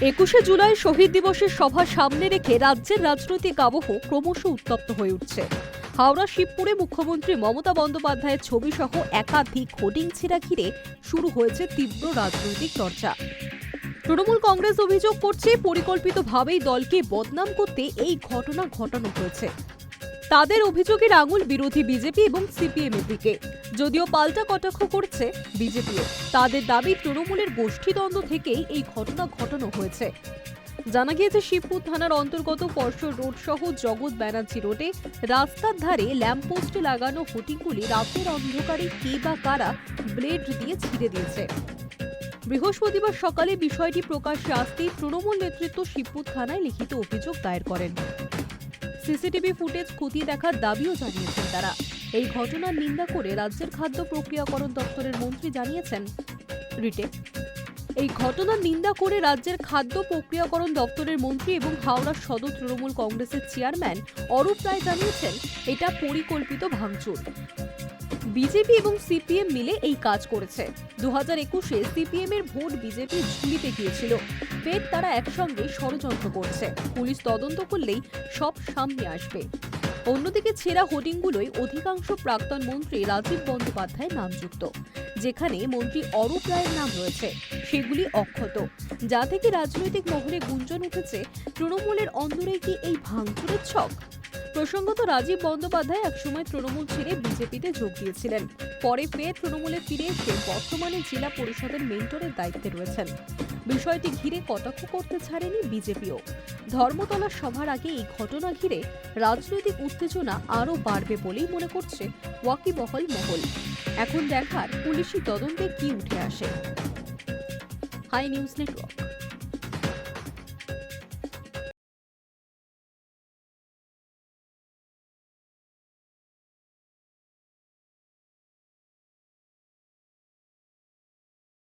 একুশে জুলাই শহীদ দিবসের সভা সামনে রেখে রাজ্যের রাজনৈতিক আবহ ক্রমশ উত্তপ্ত হয়ে উঠছে। হাওড়া শিবপুরে মুখ্যমন্ত্রী মমতা বন্দ্যোপাধ্যায়ের ছবি সহ একাধিক হোর্ডিং ছিঁড়া ঘিরে শুরু হয়েছে তীব্র রাজনৈতিক চর্চা। তৃণমূল কংগ্রেস অভিযোগ করছে, পরিকল্পিতভাবেই দলকে বদনাম করতে এই ঘটনা ঘটানো হয়েছে। তাদের অভিযোগের আঙুল বিরোধী বিজেপি এবং সিপিএম এর দিকে। যদিও পাল্টা কটাক্ষ করছে বিজেপিও। তাদের দাবি, তৃণমূলের গোষ্ঠীদ্বন্দ্ব থেকেই এই ঘটনা ঘটানো হয়েছে। জানা গিয়েছে, শিবপুর থানার অন্তর্গত পরশর রোড সহ জগৎ ব্যানার্জি রোডে রাস্তার ধারে ল্যাম্পপোস্টে লাগানো হোটিগুলি রাতের অন্ধকারে কে বা কারা ব্লেড দিয়ে ছিঁড়ে দিয়েছে। বৃহস্পতিবার সকালে বিষয়টি প্রকাশ্যে আসতেই তৃণমূল নেতৃত্ব শিবপুর থানায় লিখিত অভিযোগ দায়ের করেন। সিসিটিভি ফুটেজ খতিয়ে দেখার দাবিও জানিয়েছেন তারা। এই ঘটনার নিন্দা করে রাজ্যের খাদ্য প্রক্রিয়াকরণ দপ্তরের মন্ত্রী জানিয়েছেন রিটেক এই ঘটনার নিন্দা করে রাজ্যের খাদ্য প্রক্রিয়াকরণ দপ্তরের মন্ত্রী এবং হাওড়ার সদর তৃণমূল কংগ্রেসের চেয়ারম্যান অরূপ রায় জানিয়েছেন, এটা পরিকল্পিত ভাঙচুর। বিজেপি এবং সিপিএম মিলে এই কাজ করেছে। দু হাজার একুশে সিপিএম এর ভোট বিজেপি ঝুলিতে গিয়েছিল। ফের তারা একসঙ্গে ষড়যন্ত্র করছে। পুলিশ তদন্ত করলেই সব সামনে আসবে। অন্যদিকে ছেঁড়া হোর্ডিংগুলোয় অধিকাংশ প্রাক্তন মন্ত্রী রাজীব বন্দ্যোপাধ্যায় নামযুক্ত যেখানে মন্ত্রী অরূপ রায়ের নাম রয়েছে, সেগুলি অক্ষত। যা থেকে রাজনৈতিক মহলে গুঞ্জন উঠেছে, তৃণমূলের অন্দরে কি এই ভাঙচুরের ছক? প্রসঙ্গত রাজীব বন্দ্যোপাধ্যায় একসময় তৃণমূল ছেড়ে বিজেপিতে যোগ দিয়েছিলেন। পরে ফের তৃণমূলে ফিরে এসে বর্তমানে জেলা পরিষদের মেন্টরের দায়িত্বে রয়েছেন। বিষয়টি ঘিরে কটাক্ষ করতে ছাড়েনি বিজেপিও। ধর্মতলা সভার আগে এই ঘটনা ঘিরে রাজনৈতিক উত্তেজনা আরও বাড়বে বলেই মনে করছে ওয়াকিবহল মহল। এখন দেখার পুলিশি তদন্তে কি উঠে আসে। Hi news network.